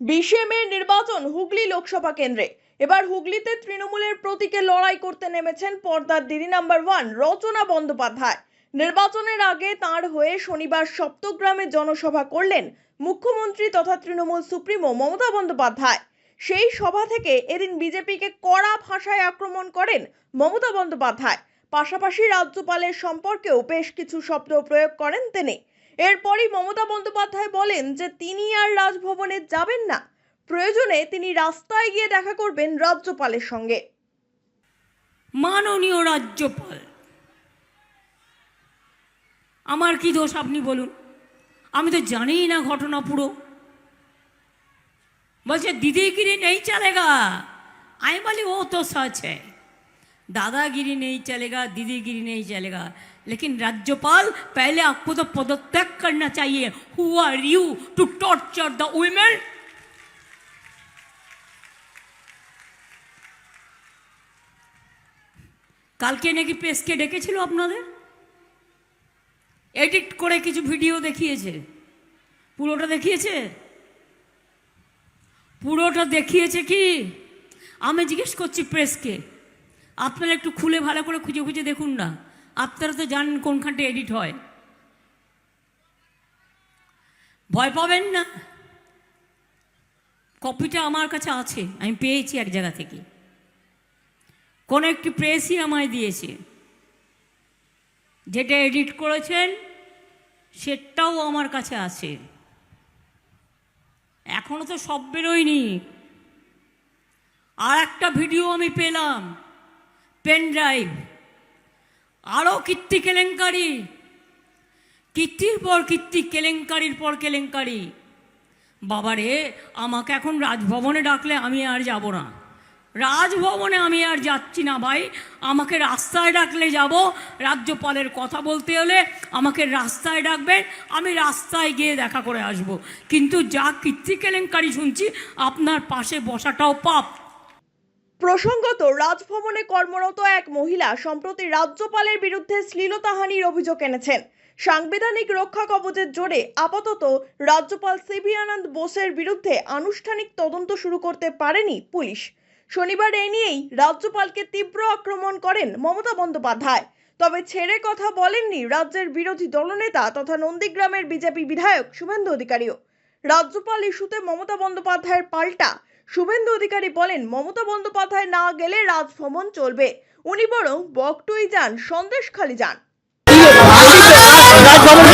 বিশে মে নির্বাচন হুগলি লোকসভা কেন্দ্রে। এবার হুগলিতে তৃণমূলের প্রতীকে লড়াই করতে নেমেছেন পর্দার দিদি নাম্বার ওয়ান রচনা বন্দ্যোপাধ্যায়। নির্বাচনের আগে তার হয়ে শনিবার সপ্তগ্রামে জনসভা করলেন মুখ্যমন্ত্রী তথা তৃণমূল সুপ্রিমো মমতা বন্দ্যোপাধ্যায়। সেই সভা থেকে এদিন বিজেপিকে কড়া ভাষায় আক্রমণ করেন মমতা বন্দ্যোপাধ্যায়। পাশাপাশি রাজ্যপালের সম্পর্কেও বেশ কিছু শব্দ প্রয়োগ করেন তিনি। এরপরই মমতা বন্দ্যোপাধ্যায় বলেন যে তিনি আর রাজভবনে যাবেন না। প্রয়োজনে তিনি রাস্তায় গিয়ে দেখা করবেন রাজ্যপালের সঙ্গে। মাননীয় রাজ্যপাল, আমার কি দোষ আপনি বলুন? আমি তো জানিই না ঘটনা পুরো। বলছে দিদিগিরি নেই চলেগা? আমি বলি, ও তো है दादागिरी नहीं चलेगा दीदीगिरी नहीं चलेगा लेकिन राज्यपाल पहले आपको तो पदत्याग करना चाहिए who are you to torture the women কালকে নাকি প্রেসকে ডেকেছিল আপনাদের এডিট করে কিছু ভিডিও দেখিয়েছে পুরোটা দেখিয়েছে পুরোটা দেখিয়েছে কি আমি জিজ্ঞেস করছি প্রেসকে আপনারা একটু খুলে ভালো করে খুঁজে খুঁজে দেখুন না। আপনারা তো জানেন কোনখানটা এডিট হয়। ভয় পাবেন না। কপিটা আমার কাছে আছে, আমি পেয়েছি এক জায়গা থেকে। কোনো একটি প্রেসই আমায় দিয়েছে। যেটা এডিট করেছেন, সেটাও আমার কাছে আছে। এখনও তো সব বেরোয়নি। আর একটা ভিডিও আমি পেলাম। পেন ড্রাইভ আরও কীর্তি কেলেঙ্কারি, কীর্তির পর কীর্তি, কেলেঙ্কারির পর কেলেঙ্কারি। বাবারে, আমাকে এখন রাজভবনে ডাকলে আমি আর যাব না। রাজভবনে আমি আর যাচ্ছি না ভাই। আমাকে রাস্তায় ডাকলে যাব। রাজ্যপালের কথা বলতে হলে আমাকে রাস্তায় ডাকবেন। আমি রাস্তায় গিয়ে দেখা করে আসব। কিন্তু যা কীর্তি কেলেঙ্কারি শুনছি, আপনার পাশে বসাটাও পাপ। প্রসঙ্গত, রাজভবনে কর্মরত এক মহিলা সম্প্রতি রাজ্যপালের বিরুদ্ধে শ্লীলতাহানির অভিযোগ এনেছেন। সাংবিধানিক রক্ষা কবচের জোরে আপাতত রাজ্যপাল সিবি আনন্দ বোসের বিরুদ্ধে আনুষ্ঠানিক তদন্ত শুরু করতে পারেনি পুলিশ। শনিবার এ নিয়েই রাজ্যপালকে তীব্র আক্রমণ করেন মমতা বন্দ্যোপাধ্যায়। তবে ছেড়ে কথা বলেননি রাজ্যের বিরোধী দলনেতা তথা নন্দীগ্রামের বিজেপি বিধায়ক শুভেন্দু অধিকারীও। রাজ্যপাল ইস্যুতে মমতা বন্দ্যোপাধ্যায়ের পাল্টা। শুভেন্দু অধিকারী বলেন, মমতা বন্দ্যোপাধ্যায় না গেলে রাজভবন চলবে। উনি বরং বকটুই যান সন্দেশ খালি যান। রাজভবন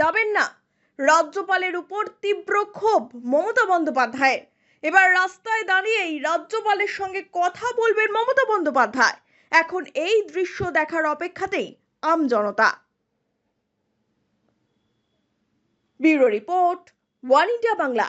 যাবেন না। রাজ্যপালের উপর তীব্র ক্ষোভ মমতা বন্দ্যোপাধ্যায়ের। এবার রাস্তায় দাঁড়িয়েই রাজ্যপালের সঙ্গে কথা বলবেন মমতা বন্দ্যোপাধ্যায়। এখন এই দৃশ্য দেখার অপেক্ষাতেই আম জনতা। Bureau report, one India Bangla.